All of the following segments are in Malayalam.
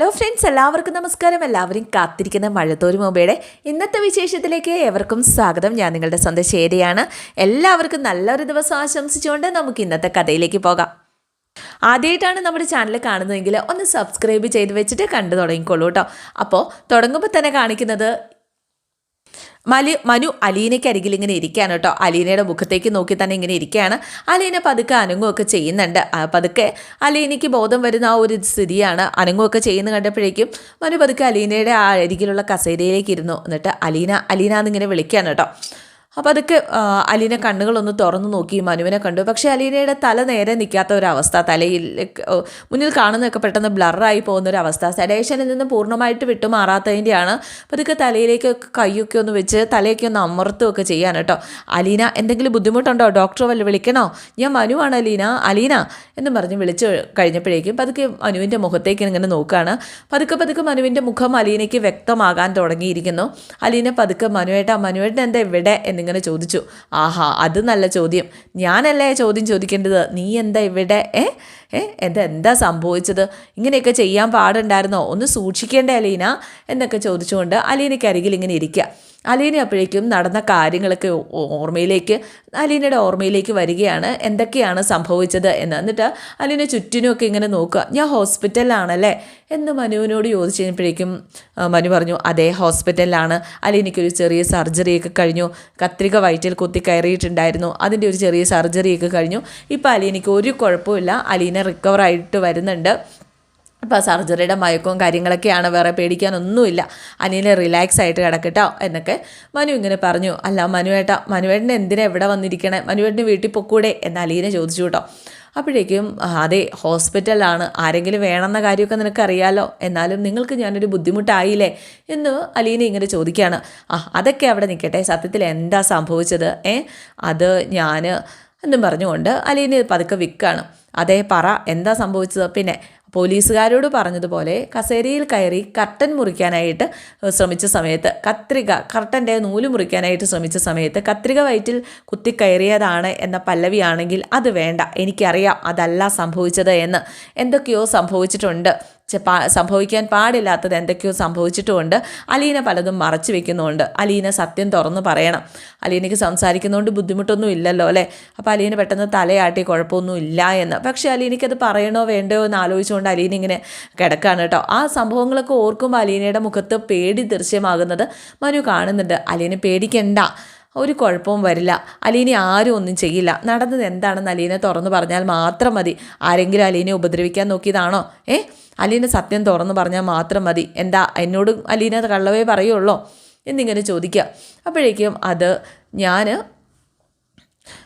ഹലോ ഫ്രണ്ട്സ് എല്ലാവർക്കും നമസ്കാരം. എല്ലാവരും കാത്തിരിക്കുന്ന മഴത്തോരു മുമ്പയുടെ ഇന്നത്തെ വിശേഷത്തിലേക്ക് എവർക്കും സ്വാഗതം. ഞാൻ നിങ്ങളുടെ സ്വന്തം ശേരിയാണ് എല്ലാവർക്കും നല്ലൊരു ദിവസം ആശംസിച്ചുകൊണ്ട് നമുക്ക് ഇന്നത്തെ കഥയിലേക്ക് പോകാം. ആദ്യമായിട്ടാണ് നമ്മുടെ ചാനൽ കാണുന്നതെങ്കിൽ ഒന്ന് സബ്സ്ക്രൈബ് ചെയ്ത് വെച്ചിട്ട് കണ്ടു തുടങ്ങിക്കോളൂ കേട്ടോ. അപ്പോൾ തുടങ്ങുമ്പോൾ തന്നെ കാണിക്കുന്നത് മലു മനു അലീനയ്ക്ക് അരികിൽ ഇങ്ങനെ ഇരിക്കുകയാണ് കേട്ടോ. അലീനയുടെ മുഖത്തേക്ക് നോക്കി തന്നെ ഇങ്ങനെ ഇരിക്കുകയാണ്. അലീന പതുക്കെ അനങ്ങുമൊക്കെ ചെയ്യുന്നുണ്ട്. പതുക്കെ അലീനയ്ക്ക് ബോധം വരുന്ന ആ ഒരു സ്ഥിതിയാണ്. അനങ്ങുമൊക്കെ ചെയ്യുന്ന കണ്ടപ്പോഴേക്കും മനു പതുക്കെ അലീനയുടെ ആ അരികിലുള്ള കസേരയിലേക്ക് ഇരുന്നു. എന്നിട്ട് അലീന അലീന എന്നിങ്ങനെ വിളിക്കുകയാണ് കേട്ടോ. അപ്പോൾ അതൊക്കെ അലീന കണ്ണുകളൊന്ന് തുറന്നു നോക്കി മനുവിനെ കണ്ടു. പക്ഷേ അലീനയുടെ തല നേരെ നിൽക്കാത്ത ഒരവസ്ഥ തലയിൽ മുന്നിൽ കാണുന്നതൊക്കെ പെട്ടെന്ന് ബ്ലറായി പോകുന്ന ഒരു അവസ്ഥ സെഡേഷനിൽ നിന്ന് പൂർണമായിട്ട് വിട്ടുമാറാത്തതിന്റെയാണ് അപ്പോൾ അതൊക്കെ തലയിലേക്ക് കൈയൊക്കെ ഒന്ന് വെച്ച് തലയൊക്കെ ഒന്ന് അമർത്തുമൊക്കെ ചെയ്യാൻ കേട്ടോ. അലീന എന്തെങ്കിലും ബുദ്ധിമുട്ടുണ്ടോ? ഡോക്ടറെ വല്ല വിളിക്കണോ? ഞാൻ മനുവാണ് അലീന. അലീന എന്ന് പറഞ്ഞ് വിളിച്ച് കഴിഞ്ഞപ്പോഴേക്കും പതുക്കെ മനുവിന്റെ മുഖത്തേക്ക് ഇങ്ങനെ നോക്കുകയാണ് പതുക്കെ പതുക്കെ മനുവിന്റെ മുഖം അലീനയ്ക്ക് വ്യക്തമാകാൻ തുടങ്ങിയിരിക്കുന്നു. അലീന പതുക്കെ മനുവേട്ടാ മനുവേട്ടൻ എന്താ ഇവിടെ? എന്നിങ്ങനെ ചോദിച്ചു. ആഹാ അത് നല്ല ചോദ്യം. ഞാനല്ലേ ചോദ്യം ചോദിക്കേണ്ടത്? നീ എന്താ ഇവിടെ? ഏ? ഏ? എന്താ എന്താ സംഭവിച്ചത്? ഇങ്ങനെയൊക്കെ ചെയ്യാൻ പാടുണ്ടായിരുന്നോ? ഒന്ന് സൂക്ഷിക്കേണ്ടേ അലീന? എന്നൊക്കെ ചോദിച്ചുകൊണ്ട് അലീനയ്ക്ക് അരികിൽ ഇങ്ങനെ ഇരിക്കുക അലീന അപ്പോഴേക്കും നടന്ന കാര്യങ്ങളൊക്കെ ഓർമ്മയിലേക്ക് അലീനയുടെ ഓർമ്മയിലേക്ക് വരികയാണ്. എന്തൊക്കെയാണ് സംഭവിച്ചത് എന്ന്. എന്നിട്ട് അലീന ചുറ്റിനുമൊക്കെ ഇങ്ങനെ നോക്കുക. ഞാൻ ഹോസ്പിറ്റലിലാണല്ലേ? എന്ന് മനുവിനോട് ചോദിച്ചു കഴിഞ്ഞപ്പോഴേക്കും മനു പറഞ്ഞു അതേ ഹോസ്പിറ്റലിലാണ്. അലീനയ്ക്കൊരു ചെറിയ സർജറിയൊക്കെ കഴിഞ്ഞു. കത്രിക വയറ്റിൽ കുത്തി കയറിയിട്ടുണ്ടായിരുന്നു. അതിന്റെ ഒരു ചെറിയ സർജറിയൊക്കെ കഴിഞ്ഞു. ഇപ്പോൾ അലീനയ്ക്ക് ഒരു കുഴപ്പമില്ല അലീന റിക്കവർ ആയിട്ട് വരുന്നുണ്ട്. അപ്പോൾ സർജറിയുടെ മയക്കവും കാര്യങ്ങളൊക്കെയാണ് വേറെ പേടിക്കാനൊന്നുമില്ല. അനിയനെ റിലാക്സ് ആയിട്ട് കിടക്കട്ടോ എന്നൊക്കെ മനു ഇങ്ങനെ പറഞ്ഞു. അല്ല മനുവേട്ട മനുവേട്ടൻ എന്തിനാ എവിടെ വന്നിരിക്കണേ? മനുവേട്ടന് വീട്ടിൽ പൊക്കൂടെ? എന്ന് അലീനെ ചോദിച്ചു കേട്ടോ. അപ്പോഴേക്കും "ആ, അതെ ഹോസ്പിറ്റലാണ് ആരെങ്കിലും വേണമെന്ന കാര്യമൊക്കെ നിനക്കറിയാലോ? എന്നാലും നിങ്ങൾക്ക് ഞാനൊരു ബുദ്ധിമുട്ടായില്ലേ? എന്ന് അലീന ഇങ്ങനെ ചോദിക്കുകയാണ് ആ അതൊക്കെ അവിടെ നിൽക്കട്ടെ. സത്യത്തിൽ എന്താ സംഭവിച്ചത്? ഏ അത് ഞാൻ എന്നും പറഞ്ഞുകൊണ്ട് അലീന പതുക്കെ വിൽക്കുകയാണ് അതേ പറ എന്താ സംഭവിച്ചത്? പിന്നെ പോലീസുകാരോട് പറഞ്ഞതുപോലെ കസേരയിൽ കയറി കർട്ടൻ മുറിക്കാനായിട്ട് ശ്രമിച്ച സമയത്ത് കത്രിക കർട്ടന്റെ നൂൽ മുറിക്കാനായിട്ട് ശ്രമിച്ച സമയത്ത് കത്രിക വയറ്റിൽ കുത്തിക്കയറിയതാണ് എന്ന പല്ലവിയാണെങ്കിൽ അത് വേണ്ട എനിക്കറിയാം അതല്ല സംഭവിച്ചത് എന്ന്. എന്തൊക്കെയോ സംഭവിച്ചിട്ടുണ്ട്. സംഭവിക്കാൻ പാടില്ലാത്തത് എന്തൊക്കെയോ സംഭവിച്ചിട്ടുമുണ്ട്. അലീന പലതും മറച്ചു വെക്കുന്നുണ്ട് അലീന സത്യം തുറന്ന് പറയണം. അലീനയ്ക്ക് സംസാരിക്കുന്നതുകൊണ്ട് ബുദ്ധിമുട്ടൊന്നും ഇല്ലല്ലോ അല്ലേ? അപ്പോൾ അലീന പെട്ടെന്ന് തലയാട്ടി കുഴപ്പമൊന്നും ഇല്ല എന്ന്. പക്ഷേ അലീനയ്ക്ക് അത് പറയണോ വേണ്ടയോ എന്ന് ആലോചിച്ചുകൊണ്ട് അലീന ഇങ്ങനെ കിടക്കാണ് കേട്ടോ. ആ സംഭവങ്ങളൊക്കെ ഓർക്കുമ്പോൾ അലീനയുടെ മുഖത്ത് പേടി ദൃശ്യമാകുന്നത് മനു കാണുന്നുണ്ട്. അലീന പേടിക്കണ്ട. ഒരു കുഴപ്പവും വരില്ല. അലീന ആരും ഒന്നും ചെയ്യില്ല. നടന്നത് എന്താണെന്ന് അലീനെ തുറന്നു പറഞ്ഞാൽ മാത്രം മതി. ആരെങ്കിലും അലീനെ ഉപദ്രവിക്കാൻ നോക്കിയതാണോ? ഏ? അലീന സത്യം തുറന്നു പറഞ്ഞാൽ മാത്രം മതി. എന്താ എന്നോട് അലീന കള്ളവേ പറയുള്ളോ? എന്നിങ്ങനെ ചോദിക്കുക. അപ്പോഴേക്കും അത് ഞാൻ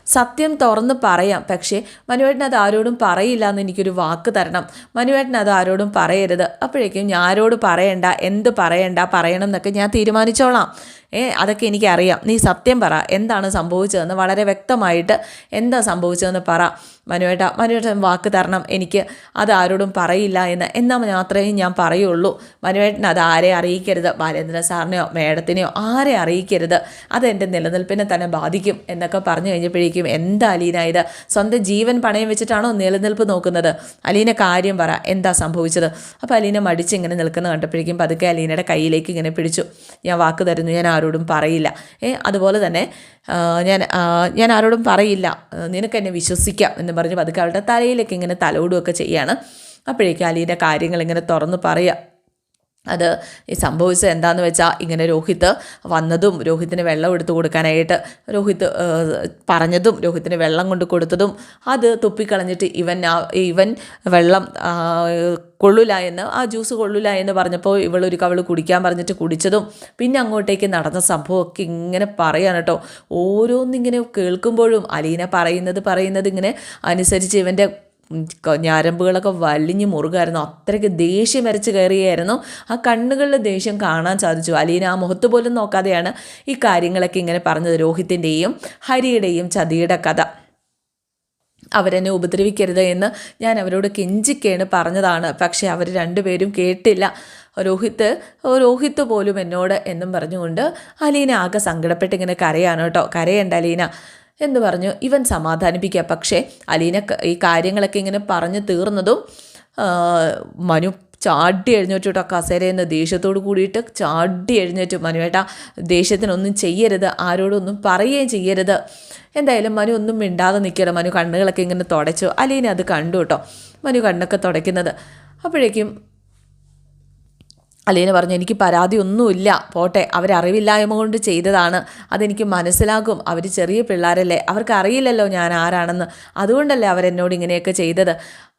സത്യം തുറന്ന് പറയാം. പക്ഷേ മനുവേട്ടൻ അത് ആരോടും പറയില്ല എന്ന് എനിക്കൊരു വാക്ക് തരണം. മനുവേട്ടൻ അത് ആരോടും പറയരുത്. അപ്പോഴേക്കും ഞാൻ ആരോട് പറയണ്ട എന്ത് പറയണ്ട പറയണം എന്നൊക്കെ ഞാൻ തീരുമാനിച്ചോളാം. അതൊക്കെ എനിക്കറിയാം. നീ സത്യം പറ എന്താണ് സംഭവിച്ചതെന്ന് വളരെ വ്യക്തമായിട്ട് എന്താ സംഭവിച്ചതെന്ന് പറ. മനുവേട്ട മനുവേട്ടൻ വാക്ക് തരണം. എനിക്ക് അത് ആരോടും പറയില്ല എന്ന്. എന്നാൽ മാത്രമേ ഞാൻ പറയുള്ളൂ. മനുവേട്ടൻ അത് ആരെ അറിയിക്കരുത്? ബാലേന്ദ്ര സാറിനെയോ മേഡത്തിനെയോ ആരെ അറിയിക്കരുത്? അത് എന്റെ നിലനിൽപ്പിനെ തന്നെ ബാധിക്കും എന്നൊക്കെ പറഞ്ഞു കഴിഞ്ഞപ്പോഴേക്കും എന്താ അലീന ഇത്? സ്വന്തം ജീവൻ പണയം വെച്ചിട്ടാണോ നിലനിൽപ്പ് നോക്കുന്നത്? അലീന കാര്യം പറ എന്താ സംഭവിച്ചത്? അപ്പോൾ അലീന മടിച്ച് ഇങ്ങനെ നിൽക്കുന്ന കണ്ടപ്പോഴേക്കും പതുക്കെ അലീനയുടെ കയ്യിലേക്ക് ഇങ്ങനെ പിടിച്ചു. ഞാൻ വാക്ക് തരുന്നു ഞാൻ പറയില്ല. ഏ അതുപോലെ തന്നെ ഞാൻ ഞാൻ ആരോടും പറയില്ല. നിനക്ക് എന്നെ വിശ്വസിക്കാം എന്ന് പറഞ്ഞ് പതുക്കെ അവളുടെ തലയിലേക്ക് ഇങ്ങനെ തലോടുകയൊക്കെ ചെയ്യാണ്. അപ്പോഴേക്കും അലീന്റെ കാര്യങ്ങൾ ഇങ്ങനെ തുറന്ന് പറയുക. അത് ഈ സംഭവിച്ചത് എന്താന്ന് വെച്ചാൽ ഇങ്ങനെ രോഹിത്ത് വന്നതും രോഹിത്തിന് വെള്ളം എടുത്തു കൊടുക്കാനായിട്ട് രോഹിത്ത് പറഞ്ഞതും രോഹിത്തിന് വെള്ളം കൊണ്ട് കൊടുത്തതും അത് തുപ്പിക്കളഞ്ഞിട്ട് ഇവൻ ഇവൻ വെള്ളം കൊള്ളില്ല എന്ന് ആ ജ്യൂസ് കൊള്ളില്ല എന്ന് പറഞ്ഞപ്പോൾ ഇവളൊരു കവൾ കുടിക്കാൻ പറഞ്ഞിട്ട് കുടിച്ചതും പിന്നെ അങ്ങോട്ടേക്ക് നടന്ന സംഭവമൊക്കെ ഇങ്ങനെ പറയാണ് കേട്ടോ. ഓരോന്നിങ്ങനെ കേൾക്കുമ്പോഴും അലീന പറയുന്നത് പറയുന്നത് ഇങ്ങനെ അനുസരിച്ച് ഇവന്റെ ഞരമ്പുകളൊക്കെ വലിഞ്ഞ് മുറുകായിരുന്നു. അത്രയ്ക്ക് ദേഷ്യം വരച്ച് കയറിയായിരുന്നു. ആ കണ്ണുകളിലെ ദേഷ്യം കാണാൻ സാധിച്ചു. അലീന ആ മുഖത്ത് പോലും നോക്കാതെയാണ് ഈ കാര്യങ്ങളൊക്കെ ഇങ്ങനെ പറഞ്ഞത്. രോഹിത്തിന്റെയും ഹരിയുടെയും ചതിയുടെ കഥ. അവരെന്നെ ഉപദ്രവിക്കരുത് എന്ന് ഞാൻ അവരോട് കെഞ്ചിക്കേണ് പറഞ്ഞതാണ്. പക്ഷേ അവർ രണ്ടുപേരും കേട്ടില്ല. രോഹിത്ത് രോഹിത്ത് പോലും എന്നോട് എന്നും പറഞ്ഞുകൊണ്ട് അലീന ആകെ സങ്കടപ്പെട്ട് ഇങ്ങനെ കരയാണ് കേട്ടോ. കരയണ്ട അലീന. എന്ന് പറഞ്ഞു ഇവൻ സമാധാനിപ്പിക്കുക. പക്ഷേ അലീന ഈ കാര്യങ്ങളൊക്കെ ഇങ്ങനെ പറഞ്ഞു തീർന്നതും മനു ചാടി എഴുന്നേറ്റു കേട്ടോ കസേരയിൽ ദേഷ്യത്തോട് കൂടിയിട്ട് ചാടി എഴുന്നേറ്റു. മനുവേട്ട ദേഷ്യത്തിനൊന്നും ചെയ്യരുത് ആരോടൊന്നും പറയുകയും ചെയ്യരുത്. എന്തായാലും മനു ഒന്നും മിണ്ടാതെ നിൽക്കണം മനു കണ്ണുകളൊക്കെ ഇങ്ങനെ തുടച്ചു. അലീന അത് കണ്ടു കേട്ടോ മനു കണ്ണൊക്കെ തുടയ്ക്കുന്നത്. അപ്പോഴേക്കും അലീന പറഞ്ഞു എനിക്ക് പരാതി ഒന്നുമില്ല പോട്ടെ. അവരറിവില്ലായ്മ കൊണ്ട് ചെയ്തതാണ്. അതെനിക്ക് മനസ്സിലാകും. അവർ ചെറിയ പിള്ളേരല്ലേ. അവർക്ക് അറിയില്ലല്ലോ ഞാൻ ആരാണെന്ന്. അതുകൊണ്ടല്ലേ അവരെന്നോട് ഇങ്ങനെയൊക്കെ ചെയ്തത്.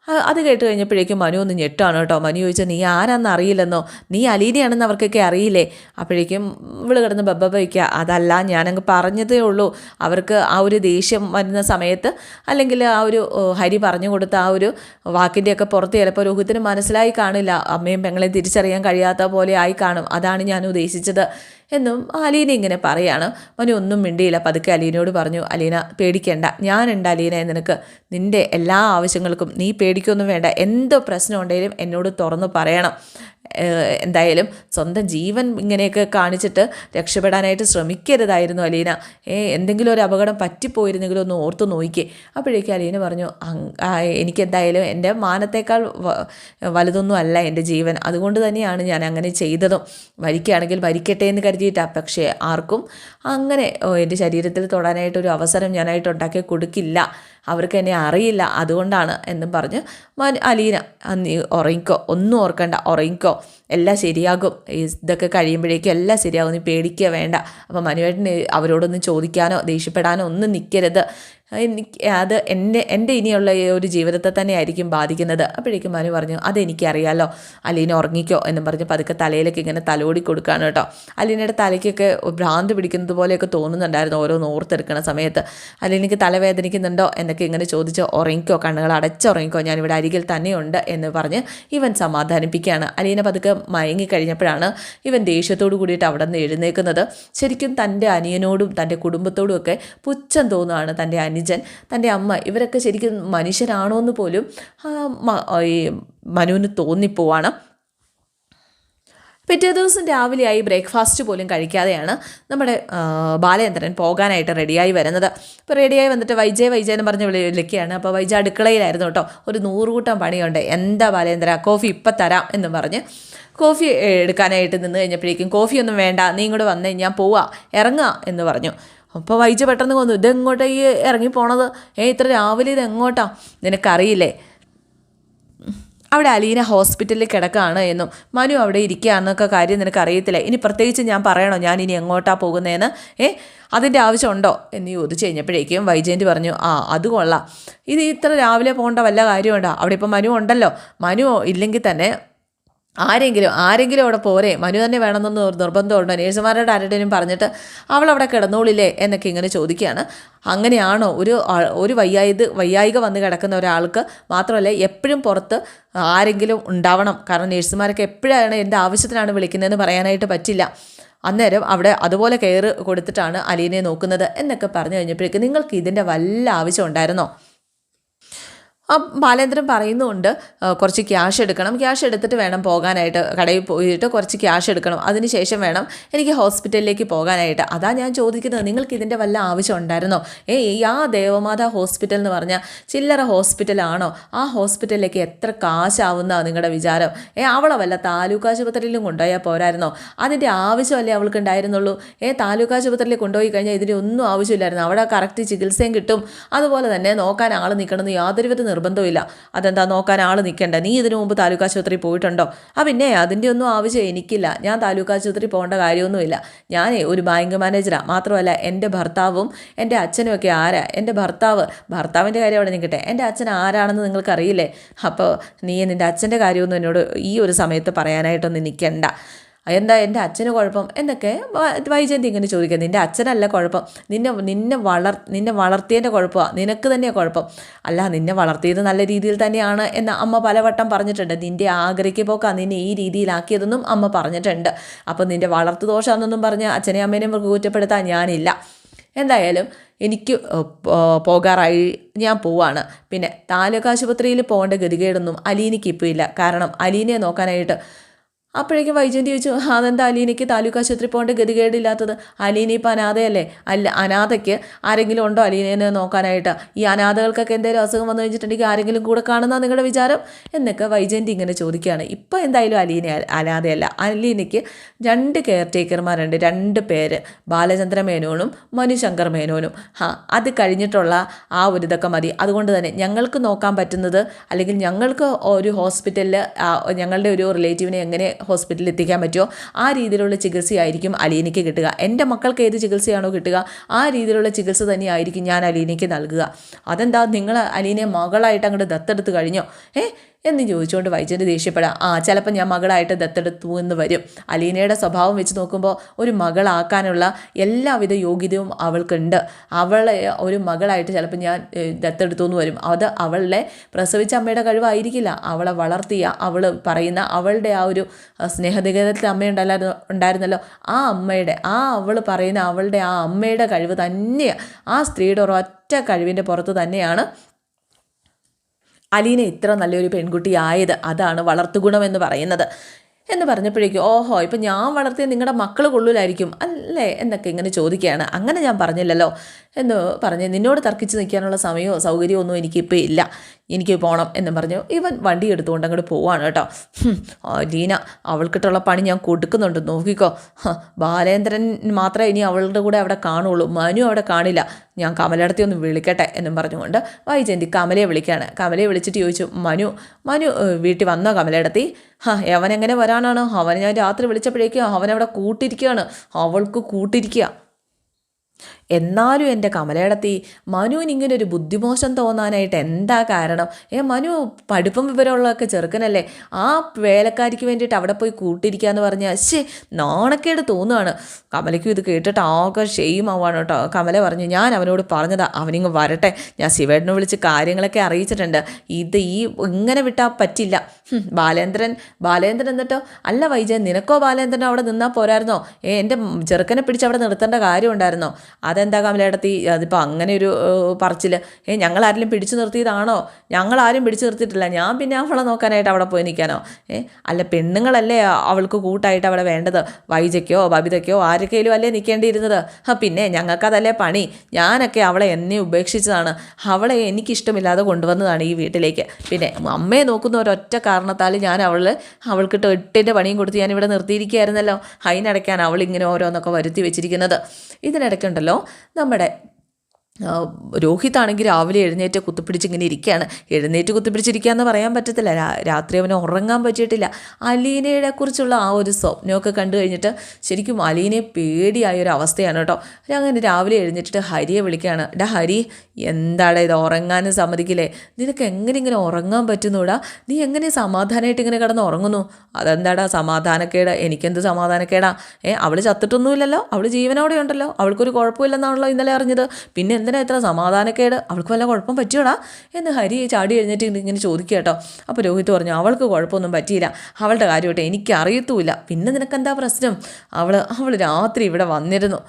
അത് കേട്ട് കഴിഞ്ഞപ്പോഴേക്കും മനു ഒന്ന് ഞെട്ടാണ് കേട്ടോ. മനു ചോദിച്ചാൽ നീ ആരാന്ന് അറിയില്ലെന്നോ? നീ അലീനയാണെന്ന് അവർക്കൊക്കെ അറിയില്ലേ? അപ്പോഴേക്കും ഇവൾ കിടന്ന് ബബ്ബ വയ്ക്കുക അതല്ല ഞാനങ്ങ് പറഞ്ഞതേ ഉള്ളൂ. അവർക്ക് ആ ഒരു ദേഷ്യം വരുന്ന സമയത്ത് അല്ലെങ്കിൽ ആ ഒരു ഹരി പറഞ്ഞു കൊടുത്ത ആ ഒരു വാക്കിന്റെയൊക്കെ പുറത്ത് ചിലപ്പോൾ രോഹിത്തിന് മനസ്സിലായി കാണില്ല. അമ്മയും പെങ്ങളെയും തിരിച്ചറിയാൻ കഴിയാത്ത പോലെ ആയി കാണും. അതാണ് ഞാൻ ഉദ്ദേശിച്ചത്. എന്നും അലീന ഇങ്ങനെ പറയാണ്. മനു ഒന്നും മിണ്ടിയില്ല. പതുക്കെ അലീനയോട് പറഞ്ഞു അലീന പേടിക്കേണ്ട. ഞാനുണ്ട് അലീന നിനക്ക്. നിന്റെ എല്ലാ ആവശ്യങ്ങൾക്കും നീ പേടിക്കൊന്നും വേണ്ട. എന്തോ പ്രശ്നം ഉണ്ടെങ്കിലും എന്നോട് തുറന്നു പറയണം. എന്തായാലും സ്വന്തം ജീവൻ ഇങ്ങനെയൊക്കെ കാണിച്ചിട്ട് രക്ഷപ്പെടാനായിട്ട് ശ്രമിക്കരുതായിരുന്നു അലീന. ഏ എന്തെങ്കിലും ഒരു അപകടം പറ്റിപ്പോയിരുന്നെങ്കിലും ഒന്ന് ഓർത്തു നോക്കിക്കേ അപ്പോഴേക്കും അലീന പറഞ്ഞു എനിക്കെന്തായാലും എന്റെ മാനത്തേക്കാൾ വലുതൊന്നും അല്ല എന്റെ ജീവൻ. അതുകൊണ്ട് തന്നെയാണ് ഞാൻ അങ്ങനെ ചെയ്തതും. മരിക്കുകയാണെങ്കിൽ വരിക്കട്ടെ എന്ന് കരുതിയിട്ടാണ് പക്ഷേ ആർക്കും അങ്ങനെ എന്റെ ശരീരത്തിൽ തൊടാനായിട്ടൊരു അവസരം ഞാനായിട്ട് ഉണ്ടാക്കി കൊടുക്കില്ല. അവർക്ക് എന്നെ അറിയില്ല. അതുകൊണ്ടാണ് എന്നും പറഞ്ഞ് അലീന നീ ഉറങ്ങിക്കോ. ഒന്നും ഓർക്കണ്ട. ഉറങ്ങിക്കോ. എല്ലാം ശരിയാകും. ഇതൊക്കെ കഴിയുമ്പോഴേക്കും എല്ലാം ശരിയാകും. നീ പേടിക്കുക വേണ്ട. അപ്പം മനുവേട്ടൻ അവരോടൊന്നും ചോദിക്കാനോ ദേഷ്യപ്പെടാനോ ഒന്നും നിൽക്കരുത് എനിക്ക് അത് എന്റെ എന്റെ ഇനിയുള്ള ഒരു ജീവിതത്തെ തന്നെ ആയിരിക്കും ബാധിക്കുന്നത്. അപ്പോഴേക്കും മനു പറഞ്ഞു അതെനിക്കറിയാലോ അലീന ഉറങ്ങിക്കോ എന്നും പറഞ്ഞു പതുക്കെ തലയിലേക്ക് ഇങ്ങനെ തലോടി കൊടുക്കുകയാണ് കേട്ടോ. അലീനയുടെ തലയ്ക്കൊക്കെ ഭ്രാന്ത് പിടിക്കുന്നത് പോലെയൊക്കെ തോന്നുന്നുണ്ടായിരുന്നു ഓരോന്ന് ഓർത്തെടുക്കുന്ന സമയത്ത്. അലീനയ്ക്ക് തലവേദനിക്കുന്നുണ്ടോ എന്നൊക്കെ ഇങ്ങനെ ചോദിച്ച് ഉറങ്ങിക്കോ കണ്ണുകൾ അടച്ചുറങ്ങിക്കോ ഞാനിവിടെ അരികിൽ തന്നെയുണ്ട് എന്ന് പറഞ്ഞ് ഇവൻ സമാധാനിപ്പിക്കുകയാണ്. അലീന പതുക്കെ മയങ്ങി കഴിഞ്ഞപ്പോഴാണ് ഇവൻ ദേഷ്യത്തോടു കൂടിയിട്ട് അവിടെ നിന്ന് എഴുന്നേക്കുന്നത് ശരിക്കും തന്റെ അനിയനോടും തന്റെ കുടുംബത്തോടും ഒക്കെ പുച്ഛം തോന്നുകയാണ് തന്റെ അനുജൻ തന്റെ അമ്മ ഇവരൊക്കെ ശരിക്കും മനുഷ്യരാണോ എന്ന് പോലും ഈ മനുവിന് തോന്നിപ്പോവാണ്. പിറ്റേ ദിവസം രാവിലെയായി ബ്രേക്ക്ഫാസ്റ്റ് പോലും കഴിക്കാതെയാണ് നമ്മുടെ ബാലചന്ദ്രൻ പോകാനായിട്ട് റെഡിയായി വരുന്നത്. അപ്പോൾ റെഡിയായി വന്നിട്ട് വൈജയ് വൈജയ് എന്ന് പറഞ്ഞ് വിളിക്കുകയാണ്. അപ്പോൾ വൈജ അടുക്കളയിലായിരുന്നു കേട്ടോ. ഒരു നൂറുകൂട്ടം പണിയുണ്ട്. എന്താ ബാലേന്ദ്ര കോഫി ഇപ്പം തരാം എന്ന് പറഞ്ഞ് കോഫി എടുക്കാനായിട്ട് നിന്ന് കഴിഞ്ഞപ്പോഴേക്കും കോഫിയൊന്നും വേണ്ട നീ ഇങ്ങോട്ട് വന്നേ ഞാൻ പോവാ ഇറങ്ങുക എന്ന് പറഞ്ഞു. അപ്പോൾ വൈജ പെട്ടെന്ന് കൊന്നു ഇതെങ്ങോട്ടാ ഈ ഇറങ്ങി പോണത്? ഏ ഇത്ര രാവിലെ ഇതെങ്ങോട്ടാ? നിനക്കറിയില്ലേ? അവിടെ അലീന ഹോസ്പിറ്റലിൽ കിടക്കുകയാണ് എന്നും മനു അവിടെ ഇരിക്കുകയാണെന്നൊക്കെ കാര്യം നിനക്ക് അറിയത്തില്ല ഇനി പ്രത്യേകിച്ച് ഞാൻ പറയണോ? ഞാൻ ഇനി എങ്ങോട്ടാ പോകുന്നതെന്ന് ഏ അതിന്റെ ആവശ്യമുണ്ടോ? എന്ന് ചോദിച്ചു കഴിഞ്ഞപ്പോഴേക്കും വൈജയന്തി പറഞ്ഞു ആ അത് കൊള്ളാം. ഇത് ഇത്ര രാവിലെ പോകേണ്ട വല്ല കാര്യമുണ്ടോ? അവിടെ ഇപ്പം മനു ഉണ്ടല്ലോ മനു ഇല്ലെങ്കിൽ തന്നെ ആരെങ്കിലും ആരെങ്കിലും അവിടെ പോരെ. മനു തന്നെ വേണമെന്ന് നിർബന്ധമുണ്ടോ. നേഴ്സുമാരുടെ ആരുടെയും പറഞ്ഞിട്ട് അവൾ അവിടെ കിടന്നോളില്ലേ എന്നൊക്കെ ഇങ്ങനെ ചോദിക്കുകയാണ്. അങ്ങനെയാണോ? ഒരു ഒരു വയ്യായത് വയ്യായിക വന്ന് കിടക്കുന്ന ഒരാൾക്ക് മാത്രമല്ല എപ്പോഴും പുറത്ത് ആരെങ്കിലും ഉണ്ടാവണം. കാരണം നേഴ്സുമാരൊക്കെ എപ്പോഴാണ് എന്റെ ആവശ്യത്തിനാണ് വിളിക്കുന്നതെന്ന് പറയാനായിട്ട് പറ്റില്ല. അന്നേരം അവിടെ അതുപോലെ കെയർ കൊടുത്തിട്ടാണ് അലീനെ നോക്കുന്നത് എന്നൊക്കെ പറഞ്ഞു കഴിഞ്ഞപ്പോഴേക്കും നിങ്ങൾക്ക് ഇതിന്റെ വല്ല ആവശ്യം ഉണ്ടായിരുന്നോ? ആ ബാലേന്ദ്രൻ പറയുന്നുണ്ട് കുറച്ച് ക്യാഷ് എടുക്കണം. ക്യാഷ് എടുത്തിട്ട് വേണം പോകാനായിട്ട്. കടയിൽ പോയിട്ട് കുറച്ച് ക്യാഷ് എടുക്കണം. അതിനുശേഷം വേണം എനിക്ക് ഹോസ്പിറ്റലിലേക്ക് പോകാനായിട്ട്. അതാ ഞാൻ ചോദിക്കുന്നത് നിങ്ങൾക്ക് ഇതിന്റെ വല്ല ആവശ്യം ഉണ്ടായിരുന്നോ? ഏ ആ ദേവമാതാ ഹോസ്പിറ്റൽ എന്ന് പറഞ്ഞാൽ ചില്ലറ ഹോസ്പിറ്റലാണോ ആ ഹോസ്പിറ്റലിലേക്ക് എത്ര കാശാവുന്ന നിങ്ങളുടെ വിചാരം? ഏ അവളെ വല്ല താലൂക്ക് ആശുപത്രിയിലും കൊണ്ടുപോയാൽ പോരായിരുന്നോ? അതിന്റെ ആവശ്യമല്ലേ അവൾക്ക് ഉണ്ടായിരുന്നുള്ളൂ? ഏ താലൂക്ക് ആശുപത്രിയിൽ കൊണ്ടുപോയി കഴിഞ്ഞാൽ ഇതിന്റെ ഒന്നും ആവശ്യമില്ലായിരുന്നു. അവിടെ കറക്റ്റ് ചികിത്സയും കിട്ടും. അതുപോലെ തന്നെ നോക്കാൻ ആൾ നിൽക്കണമെന്ന് യാതൊരുവിധ നിർബന്ധമില്ല. അതെന്താ നോക്കാൻ ആൾ നിൽക്കേണ്ട നീ ഇതിനു മുമ്പ് താലൂക്ക് ആശുപത്രി പോയിട്ടുണ്ടോ? ആ പിന്നെ അതിന്റെ ഒന്നും ആവശ്യം എനിക്കില്ല. ഞാൻ താലൂക്ക് ആശുപത്രി പോകേണ്ട കാര്യമൊന്നുമില്ല. ഞാനേ ഒരു ബാങ്ക് മാനേജറാണ് മാത്രമല്ല എന്റെ ഭർത്താവും എന്റെ അച്ഛനും ഒക്കെ ആരാ? എന്റെ ഭർത്താവ് ഭർത്താവിന്റെ കാര്യം അവിടെ നിൽക്കട്ടെ. എന്റെ അച്ഛൻ ആരാണെന്ന് നിങ്ങൾക്കറിയില്ലേ? അപ്പോൾ നീ നിന്റെ അച്ഛന്റെ കാര്യമൊന്നും എന്നോട് ഈ ഒരു സമയത്ത് പറയാനായിട്ടൊന്നും നിൽക്കണ്ട എന്താ എന്റെ അച്ഛന് കുഴപ്പം? എന്നൊക്കെ വൈജയന്തി ഇങ്ങനെ ചോദിക്കുക നിന്റെ അച്ഛനല്ല കുഴപ്പം. നിന്നെ നിന്നെ വളർ നിന്നെ വളർത്തിയതിന്റെ കുഴപ്പമാണ് നിനക്ക് തന്നെയാണ് കുഴപ്പം. അല്ല നിന്നെ വളർത്തിയത് നല്ല രീതിയിൽ തന്നെയാണ് എന്ന് അമ്മ പലവട്ടം പറഞ്ഞിട്ടുണ്ട്. നിന്റെ ആഗ്രഹിക്ക് പോക്കാണ് നിന്നെ ഈ രീതിയിലാക്കിയതെന്നും അമ്മ പറഞ്ഞിട്ടുണ്ട്. അപ്പോൾ നിന്റെ വളർത്തു ദോഷമാണെന്നൊന്നും പറഞ്ഞ് അച്ഛനെ അമ്മേനെ കുറ്റപ്പെടുത്താൻ ഞാനില്ല. എന്തായാലും എനിക്ക് പോകാറായി ഞാൻ പോവാണ്. പിന്നെ താലൂക്ക് ആശുപത്രിയിൽ പോകേണ്ട ഗതികേടൊന്നും അലീനയ്ക്ക് ഇപ്പോൾ ഇല്ല. കാരണം അലീനയെ നോക്കാനായിട്ട് അപ്പോഴേക്കും വൈജയന്തി ചോദിച്ചു അതെന്താ അലീനയ്ക്ക് താലൂക്ക് ആശുപത്രി പോകേണ്ട ഗതികേടില്ലാത്തത്? അലീന ഇപ്പോൾ അനാഥയല്ലേ? അല്ല അനാഥയ്ക്ക് ആരെങ്കിലും ഉണ്ടോ അലീനേനെ നോക്കാനായിട്ട്? ഈ അനാഥകൾക്കൊക്കെ എന്തെങ്കിലും അസുഖം വന്നു കഴിഞ്ഞിട്ടുണ്ടെങ്കിൽ ആരെങ്കിലും കൂടെ കാണുന്ന നിങ്ങളുടെ വിചാരം? എന്നൊക്കെ വൈജയന്തി ഇങ്ങനെ ചോദിക്കുകയാണ്. ഇപ്പോൾ എന്തായാലും അലീന അനാഥയല്ല. അലീനയ്ക്ക് രണ്ട് കെയർ ടേക്കർമാരുണ്ട്. രണ്ട് പേര്. ബാലചന്ദ്ര മേനോനും മനുശങ്കർ മേനോനും. ഹാ അത് കഴിഞ്ഞിട്ടുള്ള ആ ഒരു ഇതൊക്കെ മതി. അതുകൊണ്ട് തന്നെ ഞങ്ങൾക്ക് നോക്കാൻ പറ്റുന്നത് അല്ലെങ്കിൽ ഞങ്ങൾക്ക് ഒരു ഹോസ്പിറ്റലിൽ ഞങ്ങളുടെ ഒരു റിലേറ്റീവിനെ എങ്ങനെ ഹോസ്പിറ്റലിൽ എത്തിക്കാൻ പറ്റുമോ? ആ രീതിയിലുള്ള ചികിത്സയായിരിക്കും അലീനയ്ക്ക് കിട്ടുക. എന്റെ മക്കൾക്ക് ഏത് ചികിത്സയാണോ കിട്ടുക ആ രീതിയിലുള്ള ചികിത്സ തന്നെയായിരിക്കും ഞാൻ അലീനയ്ക്ക് നൽകുക. അതെന്താ നിങ്ങൾ അലീനെ മകളായിട്ട് അങ്ങോട്ട് ദത്തെടുത്ത് കഴിഞ്ഞോ? ഏ എന്ന് ചോദിച്ചുകൊണ്ട് വൈദ്യന്റെ ദേഷ്യപ്പെടാം. ആ ചിലപ്പോൾ ഞാൻ മകളായിട്ട് ദത്തെടുത്തു എന്ന് വരും. അലീനയുടെ സ്വഭാവം വെച്ച് നോക്കുമ്പോൾ ഒരു മകളാക്കാനുള്ള എല്ലാവിധ യോഗ്യതയും അവൾക്കുണ്ട്. അവളെ ഒരു മകളായിട്ട് ചിലപ്പോൾ ഞാൻ ദത്തെടുത്തു എന്ന് വരും. അത് അവളുടെ പ്രസവിച്ച അമ്മയുടെ കഴിവായിരിക്കില്ല. അവളെ വളർത്തിയ അവൾ പറയുന്ന അവളുടെ ആ ഒരു സ്നേഹനികേതത്തിൽ അമ്മ ഉണ്ടായിരുന്നല്ലോ. ആ അമ്മയുടെ ആ അവൾ പറയുന്ന അവളുടെ ആ അമ്മയുടെ കഴിവ് തന്നെയാണ് ആ സ്ത്രീയുടെ ഒരൊറ്റ കഴിവിന്റെ പുറത്ത് തന്നെയാണ് അലീന ഇത്ര നല്ലൊരു പെൺകുട്ടിയായത് അതാണ് വളർത്തുഗുണം എന്ന് പറയുന്നത്. എന്ന് പറഞ്ഞപ്പോഴേക്കും ഓഹോ ഇപ്പം ഞാൻ വളർത്തിയ നിങ്ങളുടെ മക്കൾ കൊള്ളൂലായിരിക്കും. അല്ലേ? എന്നൊക്കെ ഇങ്ങനെ ചോദിക്കുകയാണ്. അങ്ങനെ ഞാൻ പറഞ്ഞില്ലല്ലോ. എന്ന് പറഞ്ഞ് നിന്നോട് തർക്കിച്ച് നിൽക്കാനുള്ള സമയമോ സൗകര്യമോ ഒന്നും എനിക്കിപ്പോൾ ഇല്ല. എനിക്ക് പോകണം എന്ന് പറഞ്ഞു ഇവൻ വണ്ടി എടുത്തുകൊണ്ട് അങ്ങോട്ട് പോവാണ് കേട്ടോ. ലീന അവൾക്കിട്ടുള്ള പണി ഞാൻ കൊടുക്കുന്നുണ്ട്. നോക്കിക്കോ. ബാലേന്ദ്രൻ മാത്രമേ ഇനി അവളുടെ കൂടെ അവിടെ കാണുള്ളൂ. മനു അവിടെ കാണില്ല. ഞാൻ കമലടത്തി ഒന്ന് വിളിക്കട്ടെ എന്നും പറഞ്ഞുകൊണ്ട് വൈജയന്തി കമലയെ വിളിക്കുകയാണ് കമലയെ വിളിച്ചിട്ട് ചോദിച്ചു മനു മനു വീട്ടിൽ വന്നോ കമലയിടത്തി ഹാ അവൻ എങ്ങനെ വരാനാണ്? അവനെ ഞാൻ രാത്രി വിളിച്ചപ്പോഴേക്കും അവനവിടെ കൂട്ടിരിക്കുകയാണ്. അവൾക്ക് കൂട്ടിരിക്കുക. എന്നാലും എന്റെ കമലയിടത്തി മനുവിന് ഇങ്ങനെ ഒരു ബുദ്ധിമോശം തോന്നാനായിട്ട് എന്താ കാരണം? ഏ മനു പഠിപ്പും വിവരമുള്ളതൊക്കെ ചെറുക്കനല്ലേ. ആ വേലക്കാരിക്ക് വേണ്ടിയിട്ട് അവിടെ പോയി കൂട്ടിരിക്കുക എന്ന് പറഞ്ഞാൽ ശേ നാണക്കേട് തോന്നുകയാണ് കമലയ്ക്കും ഇത് കേട്ടിട്ട് ആകെ ഷെയിമാവാണ് കേട്ടോ. കമല പറഞ്ഞു ഞാൻ അവനോട് പറഞ്ഞതാ അവനിങ്ങ് വരട്ടെ. ഞാൻ ശിവേട്ടനെ വിളിച്ച് കാര്യങ്ങളൊക്കെ അറിയിച്ചിട്ടുണ്ട്. ഇത് ഈ ഇങ്ങനെ വിട്ടാൽ പറ്റില്ല. ബാലേന്ദ്രൻ ബാലേന്ദ്രൻ എന്നിട്ടോ? അല്ല വൈജയൻ നിനക്കോ ബാലേന്ദ്രൻ അവിടെ നിന്നാൽ പോരായിരുന്നോ? ഏ എന്റെ ചെറുക്കനെ പിടിച്ച് അവിടെ നിർത്തേണ്ട കാര്യം ഉണ്ടായിരുന്നോ? അതെന്താ കമലേടത്തി അതിപ്പോൾ അങ്ങനെ ഒരു പറച്ചിൽ ഏ ഞങ്ങളാരെങ്കിലും പിടിച്ചു നിർത്തിയതാണോ? ഞങ്ങളാരും പിടിച്ചു നിർത്തിയിട്ടില്ല. ഞാൻ പിന്നെ അവളെ നോക്കാനായിട്ട് അവിടെ പോയി നിൽക്കാനോ ഏ അല്ല പെണ്ണുങ്ങളല്ലേ അവൾക്ക് കൂട്ടായിട്ട് അവിടെ വേണ്ടത്? വൈജയ്ക്കോ ബബിതയ്ക്കോ ആരൊക്കെയും അല്ലേ നിൽക്കേണ്ടിയിരുന്നത് പിന്നെ ഞങ്ങൾക്കതല്ലേ പണി. ഞാനൊക്കെ അവളെ എന്നെ ഉപേക്ഷിച്ചതാണ്. അവളെ എനിക്കിഷ്ടമില്ലാതെ കൊണ്ടുവന്നതാണ് ഈ വീട്ടിലേക്ക്. പിന്നെ അമ്മയെ നോക്കുന്ന ഒരൊറ്റ കാരണത്താൽ ഞാൻ അവൾ അവൾക്കിട്ട് എട്ടിന്റെ പണിയും കൊടുത്ത് ഞാൻ ഇവിടെ നിർത്തിയിരിക്കുകയായിരുന്നല്ലോ. അതിനിടയ്ക്കാണ് അവൾ ഇങ്ങനെ ഓരോന്നൊക്കെ വരുത്തി വെച്ചിരിക്കുന്നത്. ഇതിനിടയ്ക്കുണ്ടല്ലോ നമ്മുടെ രോഹിതാണെങ്കിൽ രാവിലെ എഴുന്നേറ്റ് കുത്തിപ്പിടിച്ച് ഇങ്ങനെ ഇരിക്കുകയാണ്. എഴുന്നേറ്റ് കുത്തിപ്പിടിച്ചിരിക്കുക എന്ന് പറയാൻ പറ്റത്തില്ല. രാത്രി അവന് ഉറങ്ങാൻ പറ്റിയിട്ടില്ല. അലീനയുടെ കുറിച്ചുള്ള ആ ഒരു സ്വപ്നമൊക്കെ കണ്ടു കഴിഞ്ഞിട്ട് ശരിക്കും അലീനയെ പേടിയായ ഒരു അവസ്ഥയാണ് കേട്ടോ. അങ്ങനെ രാവിലെ എഴുന്നേറ്റിട്ട് ഹരിയെ വിളിക്കുകയാണ്. ഡാ ഹരി എന്താടാ ഇത്? ഉറങ്ങാനും സമ്മതിക്കില്ലേ? നിനക്ക് എങ്ങനെ ഇങ്ങനെ ഉറങ്ങാൻ പറ്റുന്നൂടാ? നീ എങ്ങനെ സമാധാനമായിട്ട് ഇങ്ങനെ കിടന്ന് ഉറങ്ങുന്നു? അതെന്താടാ? സമാധാനക്കേട്? എനിക്കെന്ത് സമാധാനക്കേടാ? ഏ അവൾ ചത്തിട്ടൊന്നുമില്ലല്ലോ. അവൾ ജീവനോടെ ഉണ്ടല്ലോ അവൾക്കൊരു കുഴപ്പമില്ലെന്നാണല്ലോ ഇന്നലെ അറിഞ്ഞത്. പിന്നെ എന്തിനാ ഇത്ര സമാധാനക്കേട്? അവൾക്ക് വല്ല കുഴപ്പം പറ്റിയോടാ? എന്ന് ഹരി ചാടി എഴുന്നേറ്റ് ഇങ്ങനെ ചോദിക്കുക കേട്ടോ. അപ്പോൾ രോഹിത് പറഞ്ഞു അവൾക്ക് കുഴപ്പമൊന്നും പറ്റിയില്ല. അവളുടെ കാര്യമായിട്ട് എനിക്ക് അറിയത്തുമില്ല. പിന്നെ നിനക്കെന്താ പ്രശ്നം? അവൾ അവൾ രാത്രി ഇവിടെ വന്നിരുന്നു.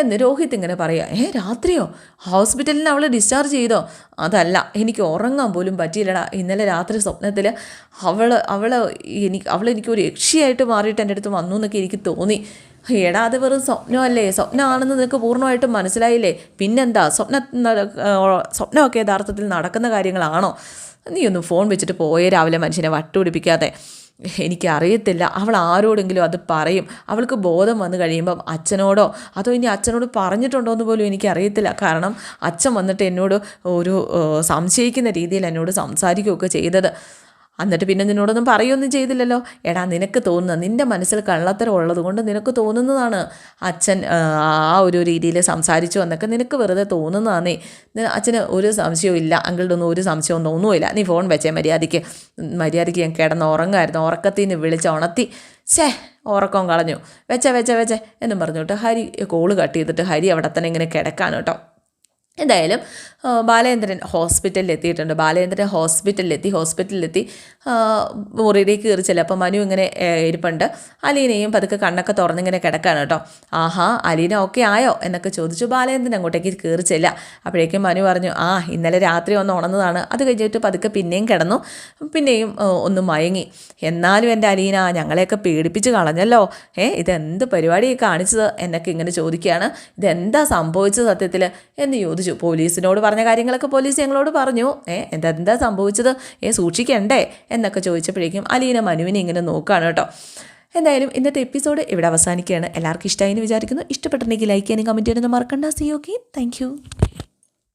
എന്ന് രോഹിത് ഇങ്ങനെ പറയാം ഏ രാത്രിയോ? ഹോസ്പിറ്റലിൽ നിന്ന് അവൾ ഡിസ്ചാർജ് ചെയ്തോ? അതല്ല എനിക്ക് ഉറങ്ങാൻ പോലും പറ്റിയില്ലടാ. ഇന്നലെ രാത്രി സ്വപ്നത്തിൽ അവൾ അവൾ എനിക്ക് അവൾ എനിക്ക് ഒരു യക്ഷിയായിട്ട് മാറിയിട്ട് എന്റെ അടുത്ത് വന്നു എന്നൊക്കെ എനിക്ക് തോന്നി. എടാ അത് വെറും സ്വപ്നമല്ലേ? സ്വപ്നമാണെന്ന് നിനക്ക് പൂർണമായിട്ടും മനസ്സിലായില്ലേ? പിന്നെന്താ? സ്വപ്ന സ്വപ്നമൊക്കെ യഥാർത്ഥത്തിൽ നടക്കുന്ന കാര്യങ്ങളാണോ? നീ ഒന്ന് ഫോൺ വെച്ചിട്ട് പോയേ രാവിലെ മനുഷ്യനെ വട്ടുപിടിപ്പിക്കാതെ. എനിക്കറിയത്തില്ല. അവൾ ആരോടെങ്കിലും അത് പറയും. അവൾക്ക് ബോധം വന്നു കഴിയുമ്പം അച്ഛനോടോ അതോ ഇനി അച്ഛനോട് പറഞ്ഞിട്ടുണ്ടോ എന്ന് പോലും എനിക്കറിയത്തില്ല. കാരണം അച്ഛൻ വന്നിട്ട് എന്നോട് ഒരു സംശയിക്കുന്ന രീതിയിൽ എന്നോട് സംസാരിക്കുകയൊക്കെ ചെയ്തത്. എന്നിട്ട് പിന്നെ നിന്നോടൊന്നും പറയുകയൊന്നും ചെയ്തില്ലല്ലോ. എടാ നിനക്ക് തോന്നുന്നത് നിന്റെ മനസ്സിൽ കള്ളത്തരം ഉള്ളത് കൊണ്ട് നിനക്ക് തോന്നുന്നതാണ്. അച്ഛൻ ആ ഒരു രീതിയിൽ സംസാരിച്ചു എന്നൊക്കെ നിനക്ക് വെറുതെ തോന്നുന്നതാണേ. അച്ഛന് ഒരു സംശയവും ഇല്ല. അങ്കിളുടെ ഒന്നും ഒരു സംശയവും തോന്നുമില്ല നീ ഫോൺ വെച്ചേ മര്യാദയ്ക്ക്. മര്യാദയ്ക്ക് ഞാൻ കിടന്ന് ഉറങ്ങായിരുന്നു. ഉറക്കത്തിൽ നിന്ന് വിളിച്ച് ഉണർത്തി ഛേ ഉറക്കം കളഞ്ഞു. വെച്ച വെച്ച വെച്ചേ എന്നും പറഞ്ഞു കേട്ടോ ഹരി കോൾ കട്ട് ചെയ്തിട്ട് ഹരി അവിടെ തന്നെ ഇങ്ങനെ കിടക്കാണ് കേട്ടോ. എന്തായാലും ബാലേന്ദ്രൻ ഹോസ്പിറ്റലിൽ എത്തിയിട്ടുണ്ട് ബാലേന്ദ്രൻ ഹോസ്പിറ്റലിലെത്തി ഹോസ്പിറ്റലിലെത്തി മുറിയിലേക്ക് കയറി ചെല്ലും അപ്പോൾ മനു ഇങ്ങനെ ഇരിപ്പുണ്ട്. അലീനയും പതുക്കെ കണ്ണൊക്കെ തുറന്നിങ്ങനെ കിടക്കാണ് കേട്ടോ. ആഹാ അലീന ഓക്കെ ആയോ എന്നൊക്കെ ചോദിച്ചു ബാലേന്ദ്രൻ അങ്ങോട്ടേക്ക് കയറി ചെല്ലുക. അപ്പോഴേക്കും മനു പറഞ്ഞു ആ ഇന്നലെ രാത്രി ഒന്ന് ഉണർന്നതാണ്. അത് കഴിഞ്ഞിട്ട് പതുക്കെ പിന്നെയും കിടന്നു. പിന്നെയും ഒന്ന് മയങ്ങി. എന്നാലും എന്റെ അലീന ഞങ്ങളെയൊക്കെ പേടിപ്പിച്ച് കളഞ്ഞല്ലോ. ഏ ഇതെന്ത് പരിപാടി കാണിച്ചത്? എന്നൊക്കെ ഇങ്ങനെ ചോദിക്കുകയാണ്. ഇതെന്താ സംഭവിച്ചത് സത്യത്തിൽ എന്ന് ചോദിച്ചു പോലീസിനോട് പറഞ്ഞ കാര്യങ്ങളൊക്കെ പോലീസ് ഞങ്ങളോട് പറഞ്ഞു. ഏ എന്താ സംഭവിച്ചത്? ഏ സൂക്ഷിക്കണ്ടേ? എന്നൊക്കെ ചോദിച്ചപ്പോഴേക്കും അലീന മനുവിനെ ഇങ്ങനെ നോക്കുകയാണ് കേട്ടോ. എന്തായാലും ഇന്നത്തെ എപ്പിസോഡ് ഇവിടെ അവസാനിക്കുകയാണ്. എല്ലാവർക്കും ഇഷ്ടമായി എന്ന് വിചാരിക്കുന്നു. ഇഷ്ടപ്പെട്ടിട്ടുണ്ടെങ്കിൽ ലൈക്ക് ചെയ്യാനും കമന്റ് ചെയ്യാനൊന്നും മറക്കണ്ട. C okay thank